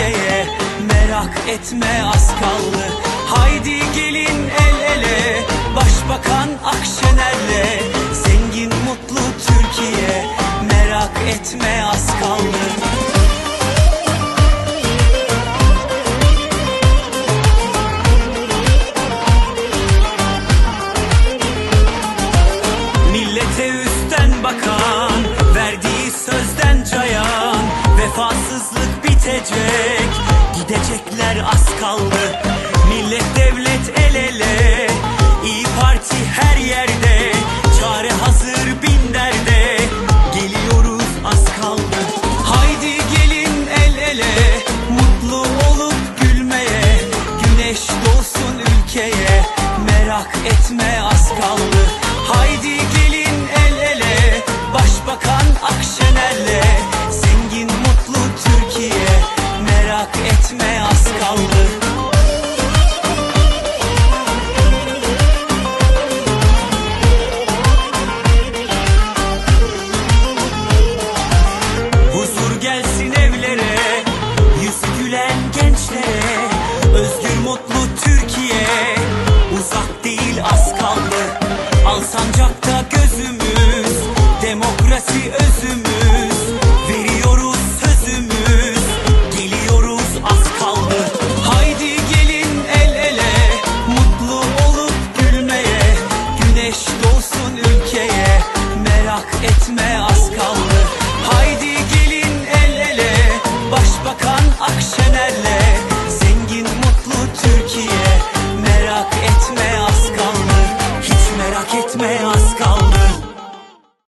Merak etme az kaldı. Haydi gelin el ele Başbakan Akşener'le. Zengin mutlu Türkiye. Merak etme az kaldı. Millete üstten bakan Verdiği sözden cayan Vefasızlık bitecek Gidecekler az kaldı. Millet devlet el ele. İyi Parti her yerde. Çare hazır bin derde. Geliyoruz az kaldı. Haydi gelin el ele. Mutlu olup gülmeye. Güneş doğsun ülkeye. Merak etme az kaldı Türkiye. Uzak değil az kaldı. Al sancakta gözümüz Demokrasi özümüz. Veriyoruz sözümüz Geliyoruz az kaldı. Haydi gelin el ele Mutlu olup gülmeye. Güneş doğsun ülkeye Merak etme